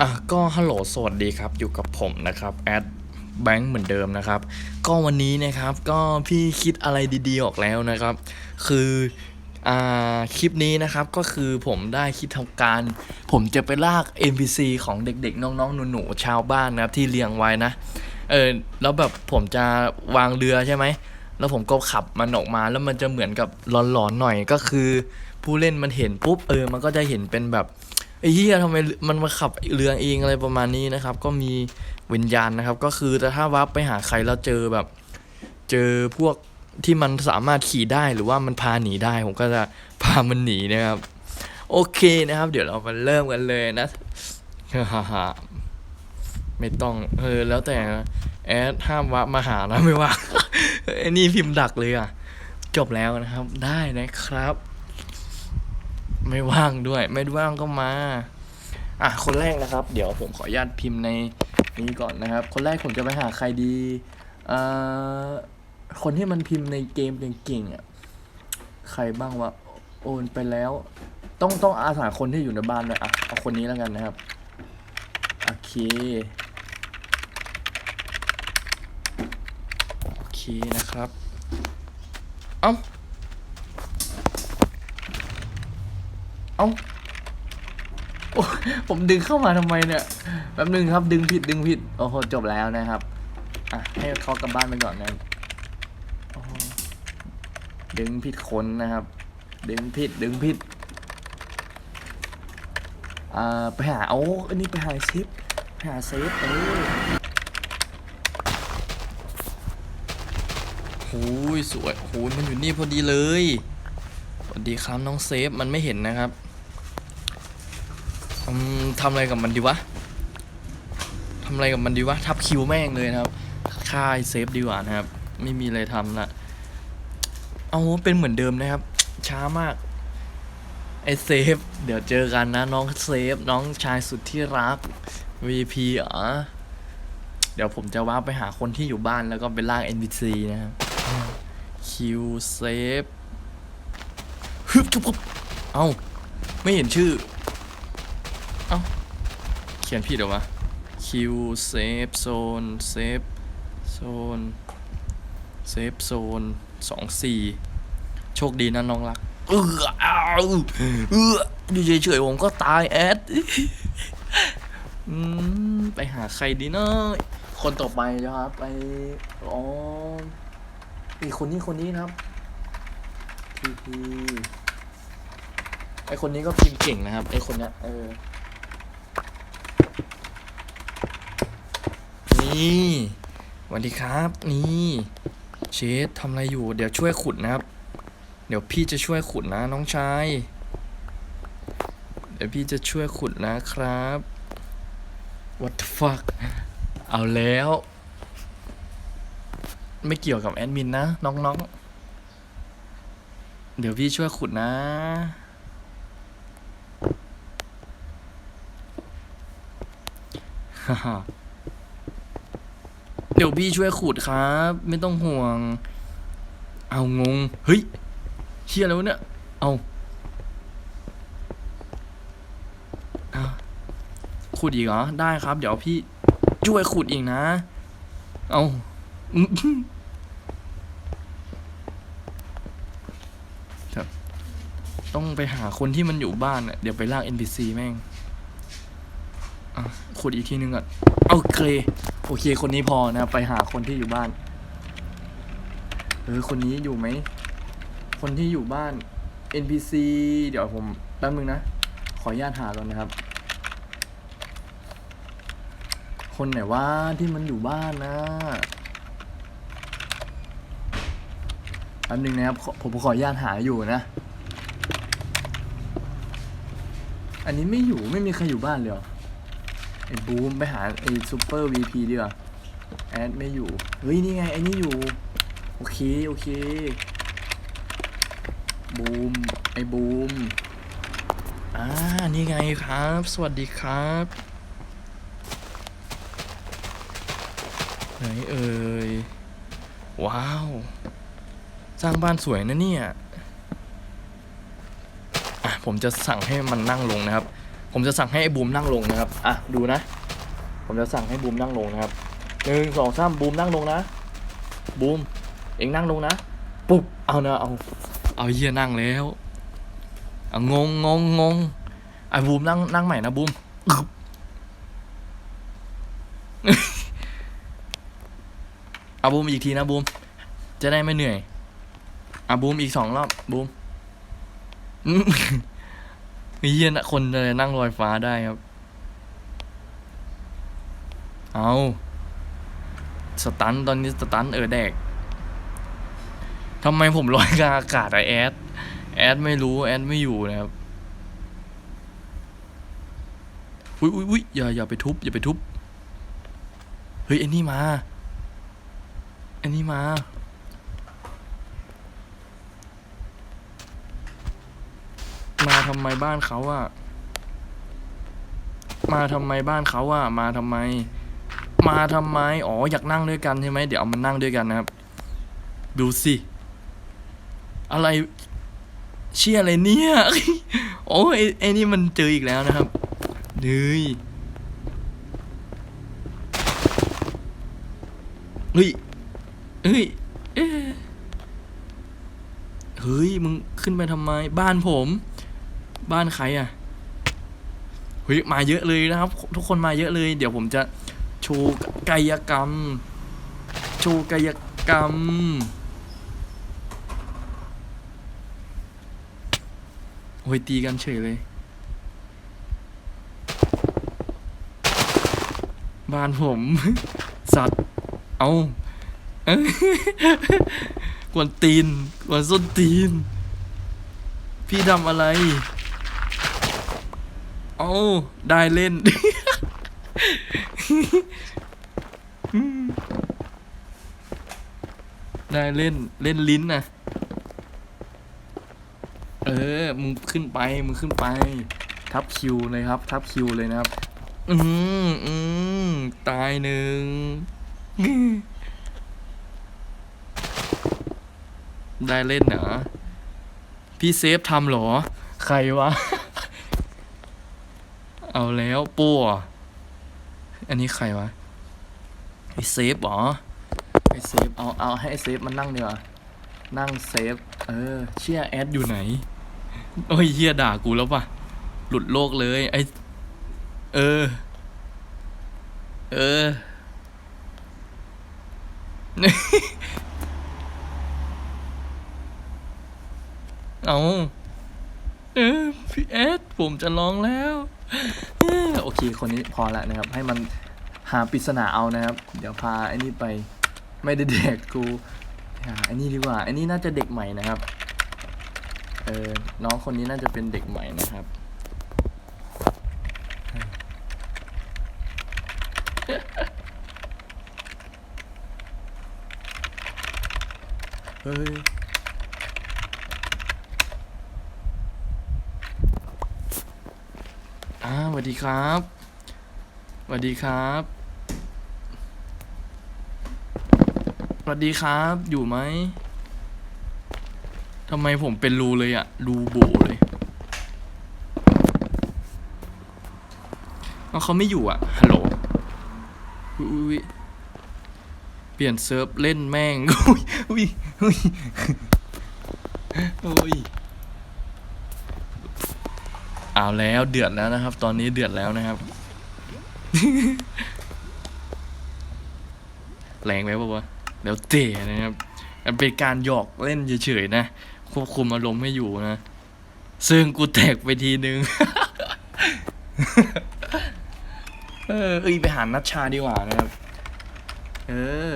อะก็ฮัลโหลสวัสดีครับอยู่กับผมนะครับแอดแบงค์เหมือนเดิมนะครับ ก็วันนี้นะครับก็พี่คิดอะไรดีๆออกแล้วนะครับ คืออ่าคลิปนี้นะครับก็คือผมได้คิดทำการ ผมจะไปลาก NPC ของเด็กๆ น้องๆหนูๆชาวบ้านนะครับที่เลี้ยงไว้นะเออแล้วแบบผมจะวางเรือใช่ไหมแล้วผมก็ขับมันออกมาแล้วมันจะเหมือนกับหลอนๆหน่อยก็คือ ผู้เล่นมันเห็นปุ๊บเออมันก็จะเห็นเป็นแบบ ไอ้เหี้ยทำไมมันมาขับเรือเองอะไรประมาณนี้นะครับ ก็มีวิญญาณนะครับ ก็คือแต่ถ้าวับไปหาใครแล้วเจอแบบ เจอพวกที่มันสามารถขี่ได้หรือว่ามันพาหนีได้ ผมก็จะพามันหนีนะครับ โอเคนะครับ เดี๋ยวเรามาเริ่มกันเลยนะฮ่าฮ่าไม่ต้องเออแล้วแต่แอดห้ามวับมาหานะไม่ว่าไอ้นี่พิมพ์ดักเลยอะ จบแล้วนะครับ ได้นะครับ ไม่ว่างด้วย ไม่ว่างก็มา อะ คนแรกนะครับ เดี๋ยวผมขออนุญาตพิมพ์ในนี้ก่อนนะครับ คนแรกผมจะไปหาใครดีเอ่อคนที่มันพิมพ์ในเกมเก่งๆอะ ใครบ้างวะ โอนไปแล้ว ต้องต้องอาสาคนที่อยู่ในบ้านด้วยอะ เอาคนนี้แล้วกันนะครับ โอเค โอเคนะครับ เอ้า เอ้าโอ้ผมดึงเข้ามาทำไมเนี่ยแป๊บนึงครับดึงผิดดึงผิดโอ้โหจบแล้วนะครับอะให้เขากลับบ้านไปก่อนนะดึงผิดคนนะครับ ดึงผิดดึงผิดอ่าไปหาโอ้อันนี้ไปหาเซฟไปหาเซฟเออโอ้ยสวยโอ้ยมันอยู่นี่พอดีเลยสวัสดีครับน้องเซฟมันไม่เห็นนะครับ ทำอะไรกับมันดีวะทำอะไรกับมันดีวะ ทับคิวแม่งเลยนะครับค่ายเซฟดีกว่านะครับ ไม่มีอะไรทำละ เอาเป็นเหมือนเดิมนะครับ ช้ามาก ไอเซฟ เดี๋ยวเจอกันนะ น้องเซฟ น้องชายสุดที่รัก VP เหรอ เดี๋ยวผมจะว่าไปหาคนที่อยู่บ้านแล้วก็ไปลาก NPC นะครับ คิวเซฟฮึบทุบเอ้าไม่เห็นชื่อ เอ้า เขียนผิดเหรอวะ Q Safe Zone Safe Zone Safe Zone สองสี่โชคดีนะน้องรัก เอออ้าวเอออยู่เฉยๆผมก็ตายแอดไปหาใครดีเนาะคนต่อไปนะครับไปอ๋ออีคนนี้คนนี้นะครับพีพีไอคนนี้ก็พิมพ์เก่งนะครับไอคนเนี้ยเออ นี่สวัสดีครับ นี่เชฟทำอะไรอยู่ เดี๋ยวช่วยขุดนะครับ เดี๋ยวพี่จะช่วยขุดนะน้องชาย เดี๋ยวพี่จะช่วยขุดนะครับ what the fuck เอาแล้ว ไม่เกี่ยวกับแอดมินนะ น้องๆ เดี๋ยวพี่ช่วยขุดนะฮ่า ดี๋ยวพี่ช่วยขุดครับ ไม่ต้องห่วง เอางง เฮ้ยเชี่ยแล้วเนี่ยเอาเอาขุดอีกเหรอ ได้ครับ เดี๋ยวพี่ช่วยขุดอีกนะ เอาต้องไปหาคนที่มันอยู่บ้านอะเดี๋ยวไปลาก NPC แม่ง อะ ขุดอีกทีนึงอะ โอเค โอเค คนนี้พอนะไปหาคนที่อยู่บ้าน เออ คนนี้อยู่ไหม คนที่อยู่บ้าน NPC เดี๋ยวผมแป๊บนึงนะ ขออนุญาตหาก่อนนะครับ คนไหนว่าที่มันอยู่บ้านนะแป๊บนึงนะครับ ผมขออนุญาตหาอยู่นะ อันนี้ไม่อยู่ไม่มีใครอยู่บ้านเลยเหรอ ไอ้บูมไปหาไอ้ซูเปอร์วีพีดีกว่าแอดไม่อยู่ เฮ้ย นี่ไง ไอ้นี่อยู่ โอเค โอเค บูม ไอ้บูม อ่า นี่ไงครับ สวัสดีครับ ไหนเอ่ย ว้าว สร้างบ้านสวยนะเนี่ย อะ ผมจะสั่งให้มันนั่งลงนะครับ ผมจะสั่งให้ไอ้บูมนั่งลงนะครับ อะดูนะ ผมจะสั่งให้บูมนั่งลงนะครับหนึ่งสองสามบูมนั่งลงนะ บูม เอ็งนั่งลงนะ ปุ๊บ เอานะเอา เอาเฮียนั่งแล้วเอางงงงงงไอ้บูมนั่งนั่งใหม่นะบูมเอาบูมอีกทีนะบูม จะได้ไม่เหนื่อย อะบูมอีกสองรอบบูม มีเฮียนคนเลยนั่งลอยฟ้าได้ครับ เอาสตันตอนนี้สตันเออแดกทำไมผมลอยกลางอากาศอะแอด แอดไม่รู้ แอดไม่อยู่นะครับอุ้ยอุ้ยอุ้ยอย่าอย่าไปทุบ อย่าไปทุบ เฮ้ยไอ้นี่มาไอ้นี่มา มา ทำไมบ้านเขาอะมาทำไมบ้านเขาอะมาทำไม มาทำไม อ๋ออยากนั่งด้วยกันใช่ไหมเดี๋ยวเอามานั่งด้วยกันนะครับ ดูสิ อะไร เชี่ยอะไรเนี่ย โอ้ยไอ้ไอนี่มันเจออีกแล้วนะครับเฮ้ยเฮ้ยเฮ้ยเฮ้ย มึงขึ้นไปทำไม บ้านผม บ้านใครอะเฮ้ยมาเยอะเลยนะครับ ทุกคนมาเยอะเลย เดี๋ยวผมจะโชว์กายกรรม โชว์กายกรรม โอ้ยตีกันเฉยเลย บ้านผม สัตว์ เอาเอ้ยกวนตีน กวนส้นตีน พี่ทำอะไร เอาได้เล่น ได้เล่นเล่นลิ้นนะเออ มึงขึ้นไป มึงขึ้นไป ทับคิวเลยครับ ทับคิวเลยนะครับ อืมอืมตายหนึ่ง ได้เล่นเหรอ พี่เซฟทำเหรอ ใครวะ เอาแล้วปัวอันนี้ใครวะไอเซฟหรอไอเซฟเอาเอาให้เซฟมันนั่งดีกว่านั่งเซฟ เออ เชี่ยแอดอยู่ไหน โอ้ยเฮียด่ากูแล้วป่ะหลุดโลกเลยไอเออ เออเอา เออพี่แอดผมจะร้องแล้วเออโอเคคนนี้พอละนะครับ ให้มันหาปริศนาเอานะครับ เดี๋ยวพาไอ้นี่ไปไม่ได้เด็กกูหาไอ้นี่ดีกว่าไอ้นี่น่าจะเด็กใหม่นะครับเออน้องคนนี้น่าจะเป็นเด็กใหม่นะครับเฮ้ย อ่าส วัสดีครับสวัสดีครับสวัสดีครับ อยู่ไหมทำไมผมเป็นรูเลยอะรูโบเลยเอาเขาไม่อยู่อะฮัลโหลอุ๊ยเปลี่ยนเซิร์ฟเล่นแม่งอุ้ยอุ้ยอุ้ย เอาแล้วเดือดแล้วนะครับ ตอนนี้เดือดแล้วนะครับ แรงไหมปะวะเดี๋ยวเตะนะครับมันเป็นการหยอกเล่นเฉยๆนะควบคุมอารมณ์ไม่อยู่นะ ซึ่งกูแตกไปทีนึง เออเอ้ยไปหานัชชาดีกว่านะครับ เออ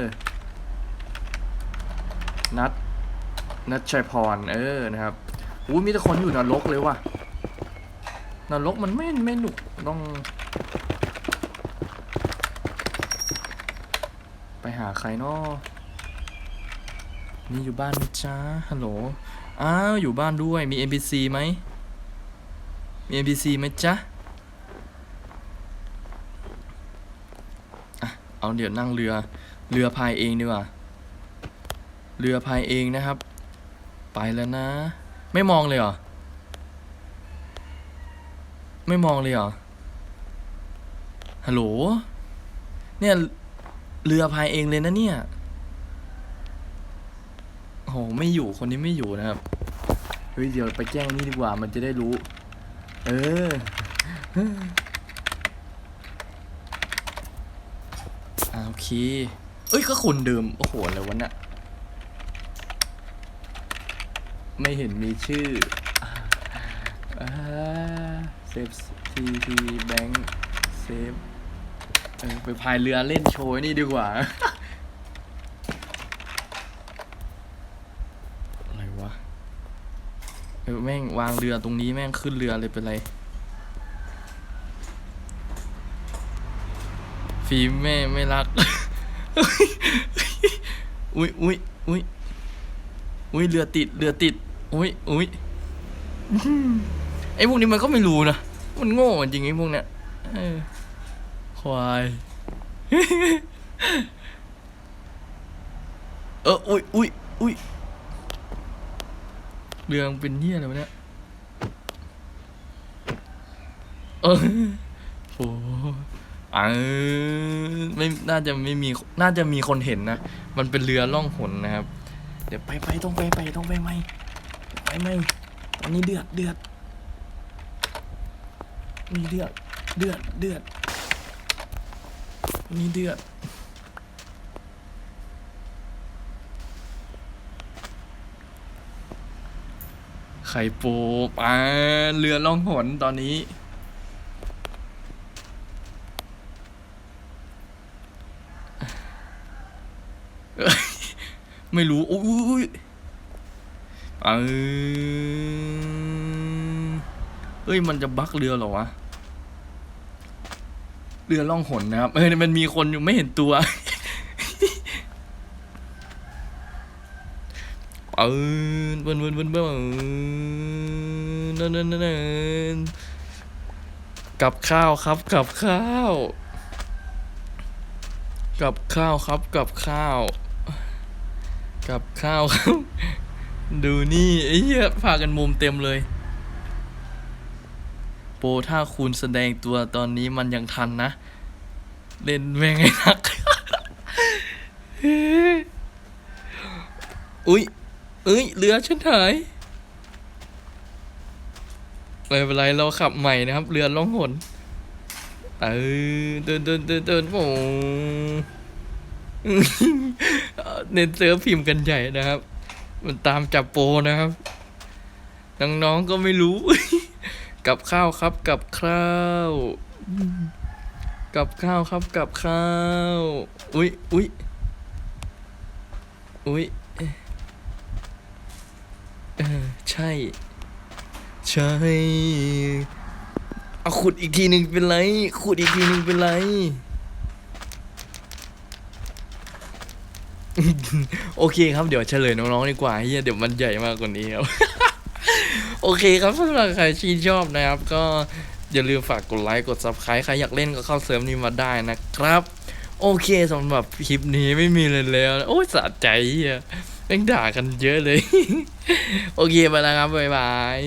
นัดนัดชัยพร เออนะครับอู้มีแต่คนอยู่นรกเลยว่ะ นรกมันไม่ไม่หนุกต้อง ไปหาใครนาะนี่อยู่บ้านจ้าฮัลโหล อ้าว อยู่บ้านด้วย มี NPC ไหม มี NPC ไหมจ๊ะอะ เอาเดี๋ยวนั่งเรือ เรือพายเองดีกว่า เรือพายเองนะครับ ไปแล้วนะ ไม่มองเลยเหรอ ไม่มองเลยเหรอ ฮัลโหล เนี่ยเรือพายเองเลยนะเนี่ยโอ้โหไม่อยู่คนนี้ไม่อยู่นะครับ เฮ้ยเดี๋ยวไปแจ้งนี่ดีกว่ามันจะได้รู้ เออ อ่าโอเค เอ้ยก็คนเดิม โอ้โหอะไรวะเนี่ยไม่เห็นมีชื่ออ เซฟทีทีแบงค์เซฟเออไปพายเรือเล่นโชว์นี่ดีกว่า อะไรวะ เออแม่งวางเรือตรงนี้แม่งขึ้นเรือเลยเป็นไร ฟิล์มแม่ไม่รัก อุ้ยอุ้ยอุ้ยอุ้ยเรือติดเรือติดอุ้ยอุ้ย ไอ้พวกนี้มันก็ไม่รู้นะ มันโง่จริงไอ้พวกเนี้ยควาย เออ อุ้ยอุ้ยอุ้ยเรื่องเป็นเหี้ยอะไรวะเนี่ย เออโอ้เออไม่น่าจะไม่มี น่าจะมีคนเห็นนะ มันเป็นเรือล่องหนนะครับ เดี๋ยวไปไปต้องไปไปต้องไปไหมไปไหมตอนนี้เดือดเดือด มีเดือด เดือด เดือด มีเดือด ไข่ปูปลาเรือล่องหนตอนนี้ ไม่รู้อุ้ยเออ อ้ยมันจะบักเรือหรอวะ เรือล่องหนนะครับ เออมันมีคนอยู่ไม่เห็นตัวเออเบิ้นเบิ้นเบิ้นเบิ้นเนินเนินเนินเนินกับข้าวครับกับข้าว กับข้าวครับกับข้าว กับข้าวครับ ดูนี่ไอ้เหี้ยพากันมุมเต็มเลย ปถ้าคุณแสดงตัวตอนนี้มันยังทันนะ เล่นแม่งไอ้นัก อุ้ยเอ้ยเรือฉันหายไม่เป็นไรเราขับใหม่นะครับ เรือล่องหนเออเดินเดินเดินเดินโอ้เน้นเซิร์ฟพิมพ์กันใหญ่นะครับ มันตามจับโปนะครับ น้องๆก็ไม่รู้ กับข้าวครับกับข้าวกับข้าวครับกับข้าว อุ้ยอุ้ยอุ้ยเออใช่ ใช่ เอาขุดอีกทีหนึ่งเป็นไรขุดอีกทีหนึ่งเป็นไร โอเคครับเดี๋ยวเฉลยน้องๆดีกว่าเฮียเดี๋ยวมันใหญ่มากกว่านี้ครับ โอเคครับสำหรับใครที่ชอบนะครับ ก็อย่าลืมฝากกดไลค์กด subscribe ใครอยากเล่นก็เข้าเสริมนี้มาได้นะครับ โอเคสำหรับคลิปนี้ไม่มีเลยแล้ว โอ้ยสะใจอะแม่งด่ากันเยอะเลย โอเคไปแล้วครับ บ๊ายบาย